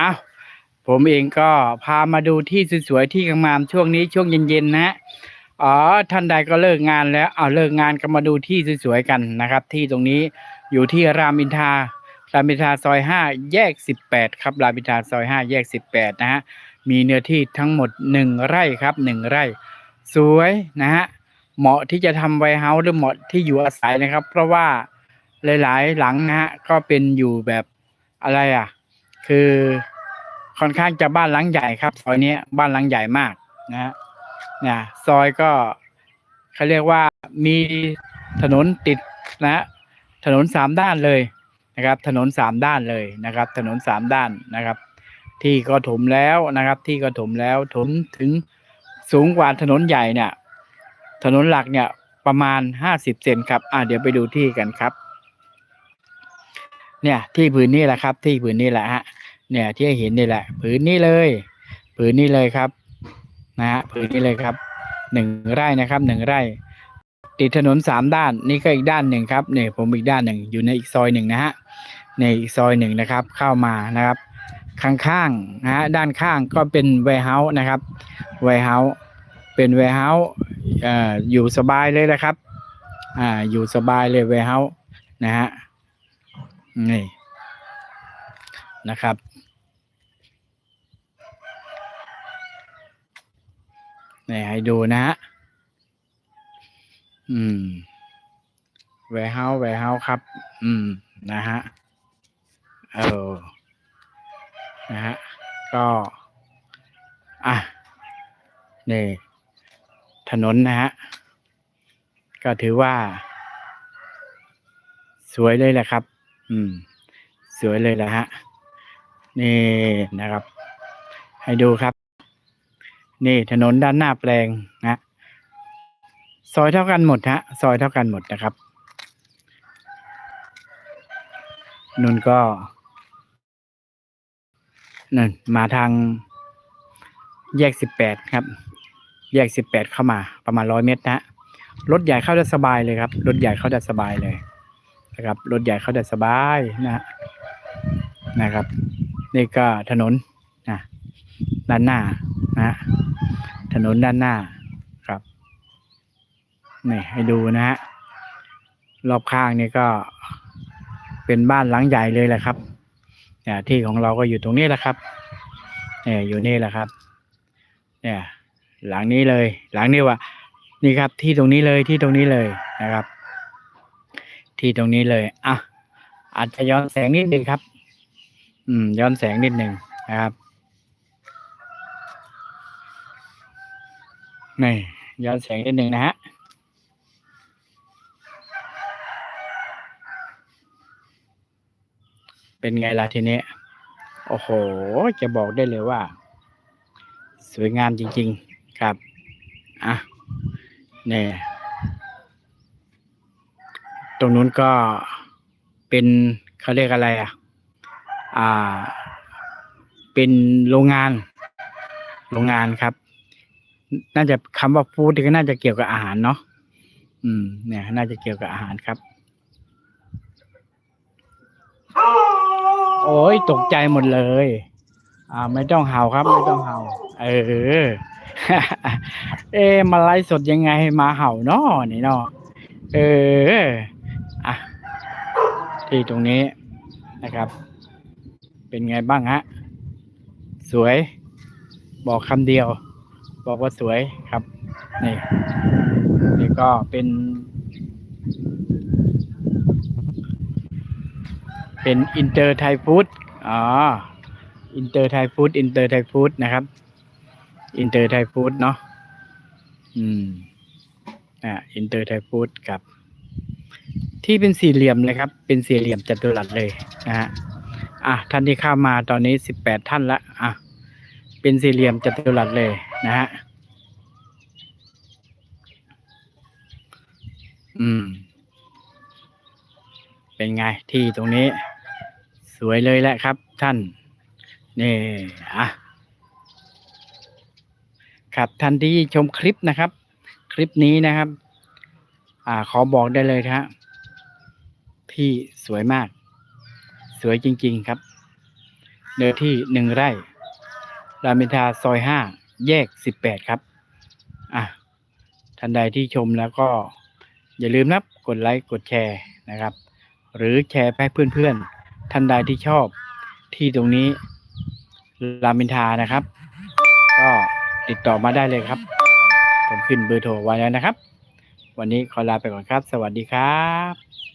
อ้าวผมเองก็พามาดูที่สวยๆที่งามช่วงนี้ช่วงเย็นๆนะอ๋อท่านใดก็เลิกงานแล้วเอาเลิกงานก็มาดูที่สวยๆกันนะครับ ที่ตรงนี้อยู่ที่รามอินทารามอินทาซอยห้าแยกสิบแปดครับรามอินทาซอยห้าแยกสิบแปดนะฮะมีเนื้อที่ทั้งหมดหนึ่งไร่ครับหนึ่งไร่ สวยนะฮะเหมาะที่จะทำไวเฮาส์หรือเหมาะที่อยู่อาศัยนะครับ เพราะว่าหลายๆ หลังนะฮะก็เป็นอยู่แบบอะไรอะ คือค่อนข้างจะบ้านหลังใหญ่ครับซอยนี้บ้านหลังใหญ่มากนะฮะเนี่ยซอยก็เขาเรียกว่ามีถนนติดนะฮะถนนสามด้านเลยนะครับ ถนนสามด้านเลยนะครับ ถนนสามด้านนะครับ ที่ก็ถมแล้วนะครับ ที่ก็ถมแล้วถมถึงสูงกว่าถนนใหญ่เนี่ย ถนนหลักเนี่ยประมาณห้าสิบเซนครับ อ่าเดี๋ยวไปดูที่กันครับ เนี่ย ที่ผืนนี้แหละครับ ที่ผืนนี้แหละฮะเนี่ยที่เห็นนี่แหละ ผืนนี้เลย ผืนนี้เลยครับ นะฮะผืนนี้เลยครับหนึ่งไร่นะครับหนึ่งไร่ ติดถนนสามด้านนี่ก็อีกด้านหนึ่งครับเนี่ยผมอีกด้านหนึ่งอยู่ในอีกซอยหนึ่งนะฮะในอีกซอยหนึ่งนะครับ เข้ามานะครับ ข้างๆนะฮะด้านข้างก็เป็น warehouse นะครับ warehouse เป็น warehouse เอ่ออยู่สบายเลยนะครับ อ่าอยู่สบายเลย warehouse นะฮะ นี่นะครับ นี่ให้ดูนะฮะ อืม warehouse warehouse ครับ อืม นะฮะ เออ นะฮะ ก็ อะ นี่ ถนนนะฮะ ก็ถือว่า สวยเลยแหละครับ อืม สวยเลยแหละฮะ นี่นะครับ ให้ดูครับ นี่ถนนด้านหน้าแปลงนะซอยเท่ากันหมดฮะ ซอยเท่ากันหมดนะครับ นุ่นก็นั่นมาทางแยกสิบแปดครับ แยกสิบแปดเข้ามาประมาณร้อยเมตรนะฮะรถใหญ่เข้าได้สบายเลยครับ รถใหญ่เข้าได้สบายเลย นะครับรถใหญ่เข้าได้สบายนะนะครับ นี่ก็ถนนนะด้านหน้านะถนนด้านหน้าครับนี่ให้ดูนะฮะรอบข้างนี่ก็เป็นบ้านหลังใหญ่เลยแหละครับเนี่ยที่ของเราก็อยู่ตรงนี้แหละครับเนี่ยอยู่นี่แหละครับ เนี่ย หลังนี้เลย หลังนี้ว่านี่ครับที่ตรงนี้เลยที่ตรงนี้เลยนะครับ ที่ตรงนี้เลย อะ อาจจะย้อนแสงนิดนึงครับ อืม ย้อนแสงนิดหนึ่งนะครับนี่ย้อนแสงนิดหนึ่งนะฮะเป็นไงล่ะทีนี้ โอ้โห จะบอกได้เลยว่า สวยงามจริง ๆ ครับ อะเนี่ย ตรงนู้นก็เป็นเขาเรียกอะไรอะ อ่า เป็นโรงงาน โรงงานครับ น่าจะคำว่าฟู้ดก็น่าจะเกี่ยวกับอาหารเนาะ อืม เนี่ย น่าจะเกี่ยวกับอาหารครับ โอ้ยตกใจหมดเลย อ่า ไม่ต้องเห่าครับ ไม่ต้องเห่า เออ เอ๊ะมาไลฟ์สดยังไงมาเห่าเนาะนี่เนาะเออ ที่ตรงนี้นะครับ เป็นไงบ้างฮะ สวย บอกคำเดียว บอกว่าสวยครับ นี่นี่ก็เป็น เป็นอินเตอร์ไทยฟู้ดอ๋ออินเตอร์ไทยฟู้ดอินเตอร์ไทยฟู้ดนะครับ อินเตอร์ไทยฟู้ดเนาะอืมอ่าอินเตอร์ไทยฟู้ดกับ ที่เป็นสี่เหลี่ยมเลยครับ เป็นสี่เหลี่ยมจัตุรัสเลยนะฮะอะท่านที่เข้ามาตอนนี้สิบแปดท่านละอะเป็นสี่เหลี่ยมจัตุรัสเลยนะฮะอืม เป็นไงที่ตรงนี้ สวยเลยแหละครับ ท่านนี่อะครับท่านที่ชมคลิปนะครับ คลิปนี้นะครับ อ่า ขอบอกได้เลยนะฮะ ที่สวยมาก สวยจริง ๆครับ เนื้อที่หนึ่งไร่รามอินทาซอยห้าแยกสิบแปดครับ อะท่านใดที่ชมแล้วก็อย่าลืมนะกดไลค์กดแชร์นะครับ หรือแชร์ไปให้เพื่อนๆ ท่านใดที่ชอบที่ตรงนี้รามอินทานะครับ ก็ติดต่อมาได้เลยครับ ผมขึ้นเบอร์โทรไว้แล้วนะครับ วันนี้ขอลาไปก่อนครับ สวัสดีครับ